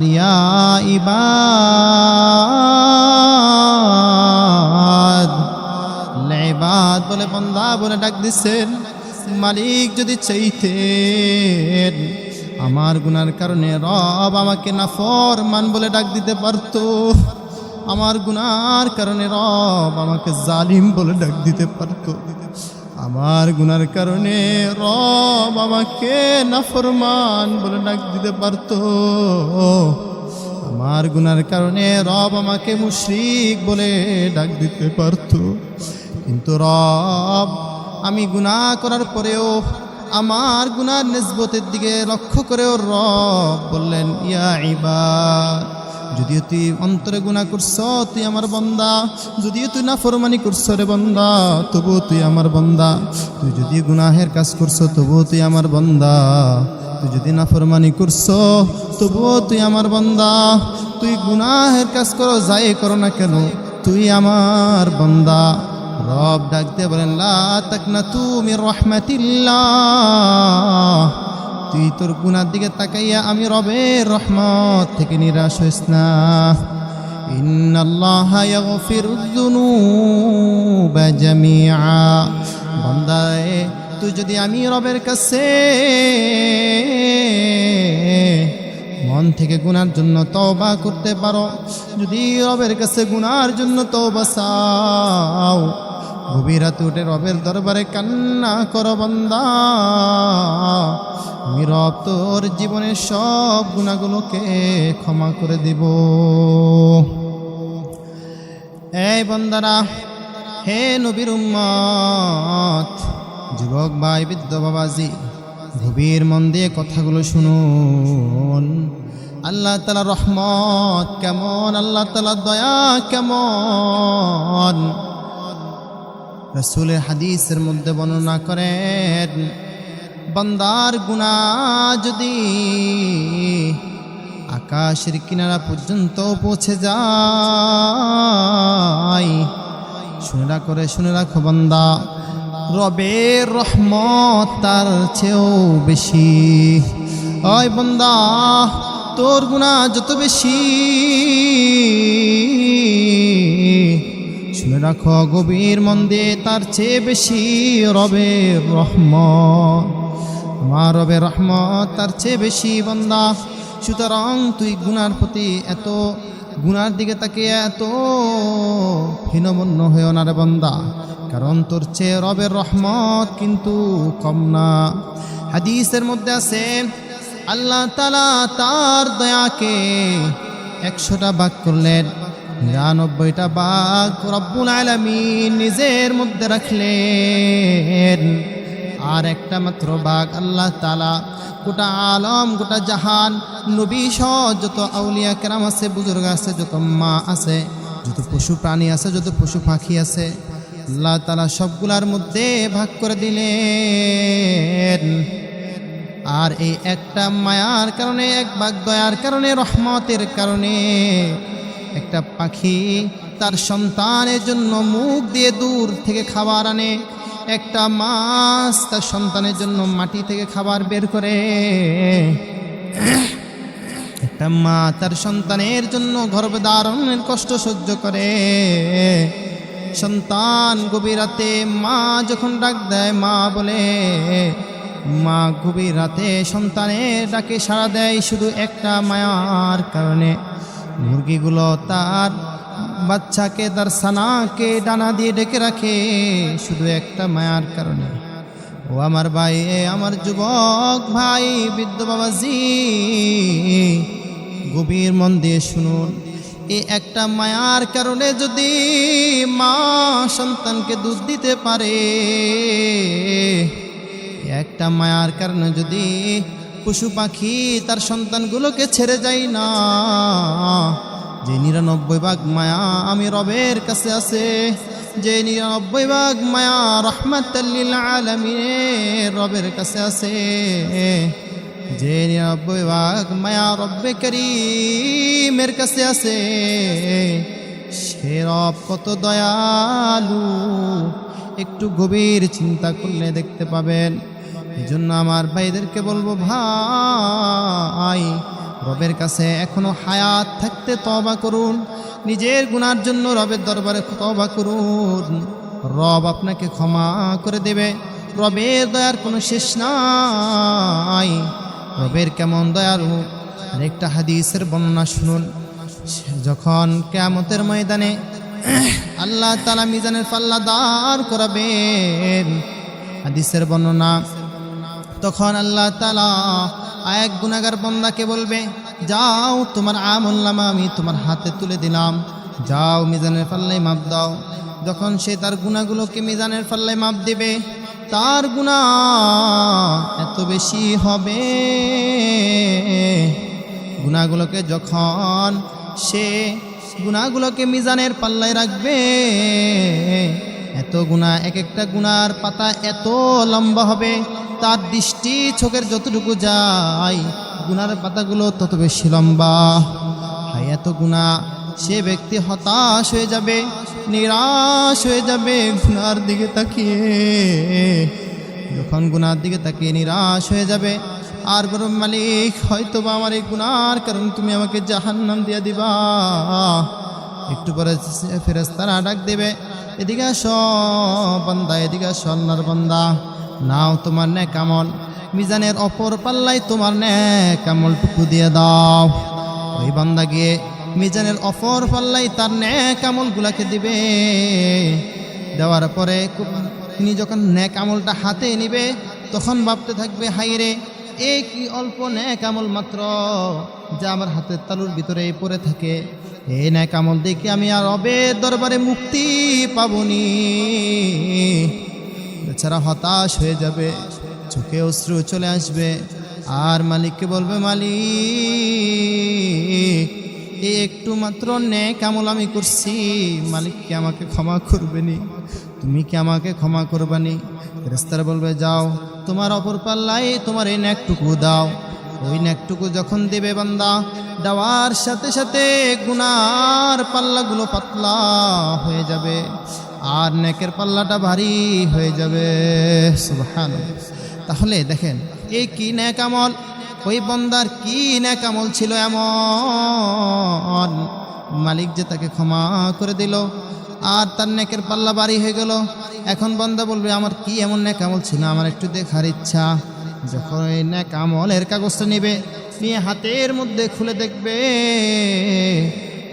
ইবাদ। বলে বন্দা বলে ডাক দিচ্ছেন মালিক যদি চাইতেন, আমার গুনার কারণে রব আমাকে নাফর মান বলে ডাক দিতে পারত। আমার গুনার কারণে রব আমাকে জালিম বলে ডাক দিতে পারতো। আমার গুনার কারণে রব আমাকে নাফরমান বলে ডাক দিতে পারতো। আমার গুনার কারণে রব আমাকে মুশরিক বলে ডাক দিতে পারতো। কিন্তু রব, আমি গুনাহ করার পরেও আমার গুনার নিসবতের দিকে লক্ষ্য করেও রব বললেন, ইয়া ইবাদ যদিও তুই অন্তরে গুণা করছ, তুই আমার বন্দা। যদিও তুই না ফরমানি করছ রে বন্দা, তবুও তুই আমার বন্দা। তুই যদি গুনাহের কাজ করছ, তবুও তুই আমার বন্দা। তুই যদি না ফরমানি করছ, তবুও তুই আমার বন্দা। তুই গুনাহের কাজ করো, যাই করো না কেন, তুই আমার বন্দা। রব ডাকতে বলেন, লা তাকনা তুমি রহমাতিল্লাহ। তুই তোর গুনার দিকে তাকাইয়া আমি রবের রহমত থেকে নিরাশ হইস না। বান্দায়ে, তুই যদি আমি রবের কাছে মন থেকে গুনার জন্য তওবা করতে পারো, যদি রবের কাছে গুনার জন্য তওবা চাও গভীর রাতে উঠে রবের দরবারে কান্না করো বন্দা। আমি তোর জীবনের সব গুণাগুলোকে ক্ষমা করে দিব। এই বন্দারা, হে নবীর উম্মত, যুবক ভাই, বৃদ্ধ বাবাজি, গভীর মন দিয়ে কথাগুলো শুনুন। আল্লাহ তালা রহমত কেমন? আল্লাহ তালা দয়া কেমন? রসুলের হাদিসের মধ্যে বর্ণনা করেন, বন্দার গুণা যদি আকাশের কিনারা পর্যন্ত পৌঁছে যায়, শুনে রাখো রে, শুনে রাখো বন্দা, রবের রহমত তার চেয়েও বেশি। ওই বন্দা, তোর গুণা যত বেশি শুনে রাখো, গভীর মন্দে তার চেয়ে বেশি রবের রহমত। আমার রবের রহমত তার চেয়ে বেশি বন্দা। সুতরাং তুই গুনার প্রতি এত, গুনার দিকে তাকে এত হীনমন্য হয়েও না রে বন্দা। কারণ তোর চেয়ে রবের রহমত কিন্তু কম না। হাদিসের মধ্যে আছে, আল্লাহ তালা তার দয়াকে একশোটা বাক করলেন। নিরানব্বইটা বাঘ রব্বুল আলমিন নিজের মধ্যে রাখলেন। আর একটা মাত্র বাঘ, আল্লাহ তালা গোটা আলম, গোটা জাহান, নবী সহ যত আউলিয়া কেরাম আছে, বুজুর্গ আছে, যত মা আছে, যত পশু প্রাণী আছে, যত পশু পাখি আছে, আল্লাহ তালা সবগুলার মধ্যে ভাগ করে দিলেন। আর এই একটা মায়ার কারণে, এক বাঘ দয়ার কারণে, রহমতের কারণে একটা পাখি তার সন্তানের জন্য মুখ দিয়ে দূর থেকে খাবার আনে। একটা মাছ তার সন্তানের জন্য মাটি থেকে খাবার বের করে। একটা মা তার সন্তানের জন্য গর্ভধারণের কষ্ট সহ্য করে। সন্তান গভীর রাতে মা যখন ডাক দেয়, মা বলে, মা গভীর রাতে সন্তানের ডাকে সাড়া দেয় শুধু একটা মায়ার কারণে। মুরগিগুলো তার বাচ্চাকে, তার সানাকে ডানা দিয়ে ডেকে রাখে শুধু একটা মায়ার কারণে। ও আমার ভাই, এ আমার যুবক ভাই, বৃদ্ধ বাবাজি, গভীর মন দিয়ে শুনুন। এই একটা মায়ার কারণে যদি মা সন্তানকে দুধ দিতে পারে একটা মায়ার কারণে যদি পশু পাখি তার সন্তানগুলোকে ছেড়ে যায় না। যে নিরানব্বই ভাগ মায়া আমি রবের কাছে আছে, যে নিরানব্বই ভাগ মায়া রহমাতাল্লিল আলমিনের রবের কাছে আছে। যে নিরানব্বই ভাগ মায়া রব্বে করিমের কাছে আছে, সে রব কত দয়ালু, একটু গভীর চিন্তা করলে দেখতে পাবেন। এই জন্য আমার ভাইদেরকে বলব, ভাই, রবের কাছে এখনও হায়াত থাকতে তবা করুন। নিজের গুনার জন্য রবের দরবারে তবা করুন। রব আপনাকে ক্ষমা করে দেবে। রবের দয়ার কোনো শেষ নাই। রবের কেমন দয়ালু? আরেকটা হাদিসের বর্ণনা শুনুন। যখন কেয়ামতের ময়দানে আল্লাহ তালা মিজানের পাল্লা দাঁড় করাবেন, হাদিসের বর্ণনা তখন আল্লাহ তালা এক গুনাগার বন্দাকে বলবে, যাও, তোমার আমল্লামা আমি তোমার হাতে তুলে দিলাম। যাও, মিজানের পাল্লায় মাপ দাও। যখন সে তার গুণাগুলোকে মিজানের পাল্লায় মাপ দেবে, তার গুণা এত বেশি হবে। গুণাগুলোকে যখন সে গুণাগুলোকে মিজানের পাল্লায় রাখবে এত গুণা এক একটা গুণার পাতা এত লম্বা হবে, তার দৃষ্টি চোখের যতটুকু যায় গুনার পাতাগুলো তত বেশি লম্বা। হাই এত গুণা, সে ব্যক্তি হতাশ হয়ে যাবে, নিরাশ হয়ে যাবে গুনার দিকে তাকিয়ে। যখন গুনার দিকে তাকিয়ে নিরাশ হয়ে যাবে, আর বড় মালিক হয়তো বা আমার এই গুনার কারণ তুমি আমাকে জাহান্নাম দিয়ে দিবা। একটু পরে ফেরেস্তারা ডাক দেবে এদিকে আস, বান্দা, এদিকে আল্লাহর বান্দা। নাও তোমার নে কামল মিজানের অপর পাল্লাই তোমার নে কামলটুকু দিয়ে দাও। ওই বান্দা গিয়ে মিজানের অপর পাল্লাই তার নে কামলগুলাকে দিবে। দেওয়ার পরে তিনি যখন ন্যাক আমলটা হাতে নিবে, তখন ভাবতে থাকবে হাইরে এ কি অল্প ন্যাক আমল মাত্র যা আমার হাতের তালুর ভিতরে পড়ে থাকে। এই ন্যাক আমল দেখে আমি আর অবের দরবারে মুক্তি পাবনি। বেচারা হতাশ হয়ে যাবে, চোখে অশ্রু চলে আসবে। আর মালিককে বলবে, মালিক এই একটু মাত্র ন্যাক আমল আমি করছি। মালিক কি আমাকে ক্ষমা করবেনি? তুমি কি আমাকে ক্ষমা করবানি? ফেরেস্তারা বলবে, যাও, তোমার অপর পাল্লায় তোমার এই ন্যাকটুকু দাও। ওই ন্যাকটুকু যখন দেবে বান্দা, দেওয়ার সাথে সাথে গুনার পাল্লাগুলো পাতলা হয়ে যাবে আর নেকের পাল্লাটা ভারী হয়ে যাবে। সুবহান তাহলে দেখেন, এই কি ন্যাক আমল? ওই বন্দার কি ন্যাক আমল ছিল এমন? মালিক যে তাকে ক্ষমা করে দিল আর তার নেকের পাল্লা বাড়ি হয়ে গেল। এখন বন্দা বলবে, আমার কি এমন ন্যাক আমল ছিল? আমার একটু দেখার ইচ্ছা। যখন এই ন্যাক আমলের কাগজটা নেবে, নিয়ে হাতের মধ্যে খুলে দেখবে,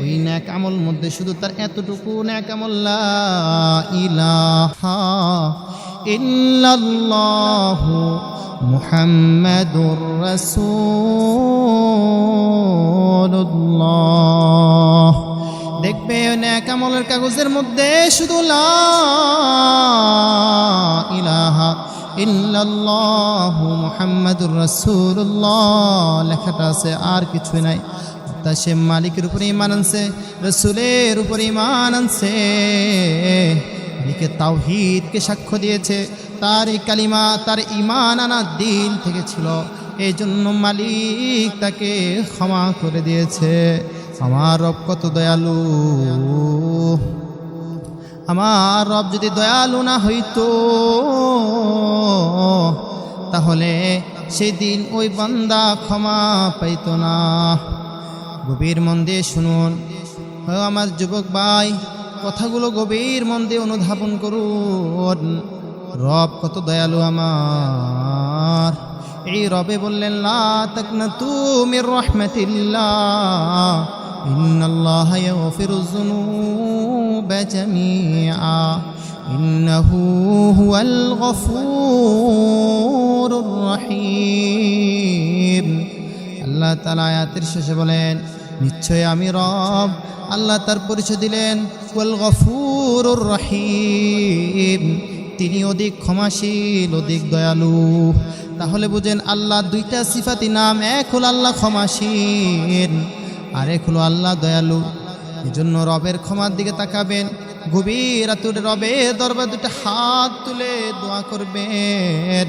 ওই ন্যাক আমল মধ্যে শুধু তার এতটুকু ন্যাক আমল, লা ইলাহা ইল্লাল্লাহু মুহাম্মাদুর রাসূলুল্লাহ। দেখবে ওই ন্যাক আমলের কাগজের মধ্যে শুধু লা ইলাহা ইল্লাল্লাহু মুহাম্মাদুর রাসূলুল্লাহ। লেখাটা আছে, আর কিছু নাই। তা সে মালিকের উপরে ইমান আনছে, রসুলের উপরে ইমান আনছে। মালিকে তাওহিদকে সাক্ষ্য দিয়েছে, তার এই কালিমা, তার ইমান আনার দিন থেকে ছিল। এই জন্য মালিক তাকে ক্ষমা করে দিয়েছে। আমার রব কত দয়ালু। আমার রব যদি দয়ালু না হইতো, তাহলে সেদিন ওই বান্দা ক্ষমা পাইত না। গভীর মন দিয়ে শুনুন আমার যুবক ভাই, কথাগুলো গভীর মন দিয়ে অনুধাবন করুন। রব কত দয়ালু আমার। এই রবে বললেন, লা তাকনা তুমি রহমতিল্লাহ, ইন্নাল্লাহ ইয়াগফিরু যুনুবা জামিআ ইন্নাহু হুয়াল গফুরুর রহিম আল্লাহ তালা আয়াতের শেষে বলেন নিশ্চয় আমি রব। আল্লাহ তার পরিচয় দিলেন, ওয়াল গফুরুর রহিম। তিনি অধিক ক্ষমাশীল, অধিক দয়ালু। তাহলে বুঝেন, আল্লাহ দুইটা সিফাতি, নাম এক হল আল্লাহ ক্ষমাশীল, আর এক হলো আল্লাহ দয়ালু। এজন্য রবের ক্ষমার দিকে তাকাবেন গভীর রাতুর রবের দরবার দুটো হাত তুলে দোয়া করবেন।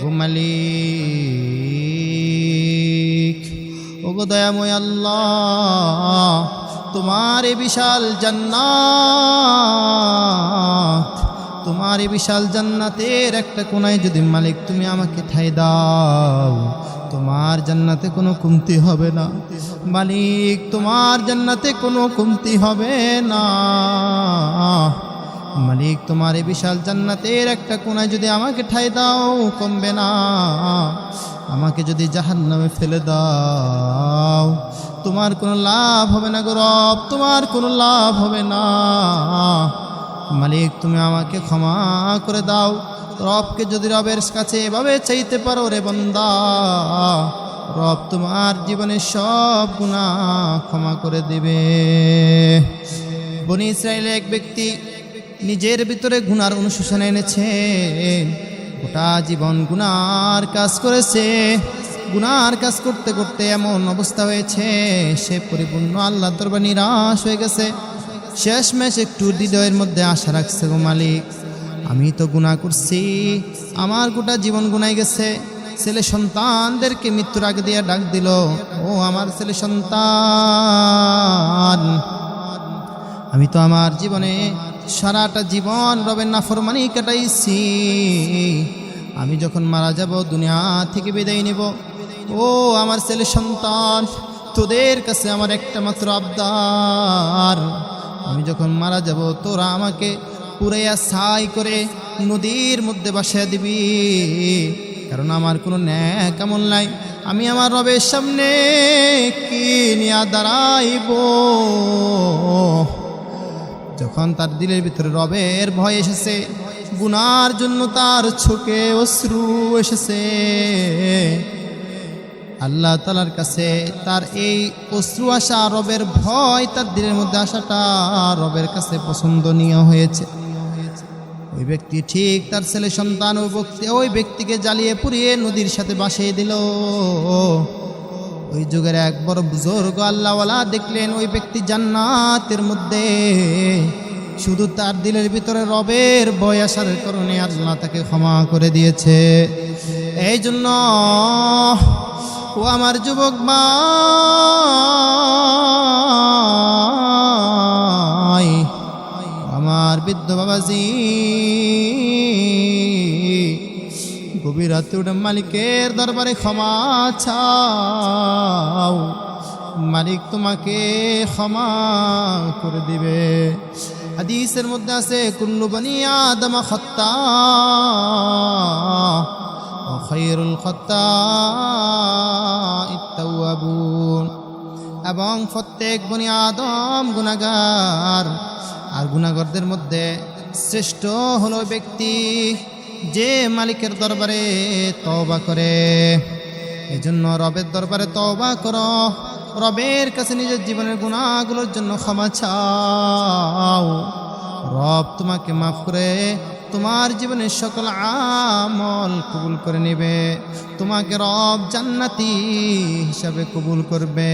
ঘুমালিক ওগো দয়াময় আল্লাহ, তোমার এ বিশাল জান্নাত, তোমার বিশাল জান্নাতের একটা কোনায় যদি মালিক তুমি আমাকে ঠাই দাও তোমার জান্নাতে কোনো কমতি হবে না। মালিক, তোমার জান্নাতে কোনো কমতি হবে না। মালিক, তোমার এই বিশাল জান্নাতের একটা কোনায় যদি আমাকে ঠাই দাও, কমবে না। আমাকে যদি জাহান নামে ফেলে দাও। তোমার কোনো লাভ হবে না গৌরব তোমার কোনো লাভ হবে না। মালিক, তুমি আমাকে ক্ষমা করে দাও। রবকে যদি রবের কাছে এভাবে চাইতে পারো রে বন্দা, রব তোমার জীবনের সব গুণা ক্ষমা করে দেবে। বনি ইসরায়েলের এক ব্যক্তি নিজের ভিতরে গুনার অনুশোচনা এনেছে। গোটা জীবন গুনার কাজ করেছে। গুনার কাজ করতে করতে এমন অবস্থা হয়েছে, সে পরিপূর্ণ আল্লাহ দরবার নিরাশ হয়ে গেছে। শেষমেশ একটু হৃদয়ের মধ্যে আশা রাখছে গো মালিক। আমি তো গুনাহ করছি। আমার গোটা জীবন গুনাই গেছে। ছেলে সন্তানদেরকে মৃত্যুর আগে দিয়ে ডাক দিল, ও আমার ছেলে সন্তান, আমি তো আমার জীবনে সারাটা জীবন রবের নাফরমানি কাটাইছি। আমি যখন মারা যাব, দুনিয়া থেকে বিদায় নেব। ও আমার ছেলে সন্তান, তোদের কাছে আমার একটা মাত্র আবদার। আমি যখন মারা যাব, তোরা আমাকে পুরাইয়া ছাই করে নদীর মধ্যে বাসা দিবি। কারণ আমার কোনো ন্যাক কেমন নাই। আমি আমার রবের সামনে কি নিয়া দাঁড়াইব? যখন তার দিলের ভিতরে রবের ভয় এসেছে, গুনার জন্য তার চোখে অশ্রু এসেছে। আল্লাহ তালার কাছে তার এই অশ্রু আসা রবের ভয়, তার দিনের মধ্যে আসাটা রবের কাছে পছন্দনীয় হয়েছে। ওই ব্যক্তি ঠিক তার ছেলে, সন্তান ওই ব্যক্তি ওই ব্যক্তিকে জ্বালিয়ে পুড়িয়ে নদীর সাথে বাসিয়ে দিল। ওই যুগের এক বড় বুজুর্গ আল্লাহওয়ালা দেখলেন ওই ব্যক্তি জান্নাতের মধ্যে। শুধু তার দিলের ভিতরে রবের ভয় আসার কারণে আল্লাহ তাকে ক্ষমা করে দিয়েছে। এই জন্য ও আমার যুবক ভাই, আমার বৃদ্ধ বাবাজি গভীর রাতে মালিকের দরবারে ক্ষমা চাও। মালিক তোমাকে ক্ষমা করে দিবে। হাদিসের মধ্যে আছে, কুল্লু বানি আদম খত্তা। খৈরুল খত্তা ইত্তাউয়াবুন এবং প্রত্যেক বনি আদম গুনাগার আর গুনাগরদের মধ্যে শ্রেষ্ঠ হলো ব্যক্তি যে মালিকের দরবারে তওবা করে। এজন্য রবের দরবারে তওবা করো। রবের কাছে নিজের জীবনের গুণাগুলোর জন্য ক্ষমা চাও। রব তোমাকে মাফ করে তোমার জীবনের সকল আমল কবুল করে নেবে। তোমাকে রব জান্নাতি হিসাবে কবুল করবে।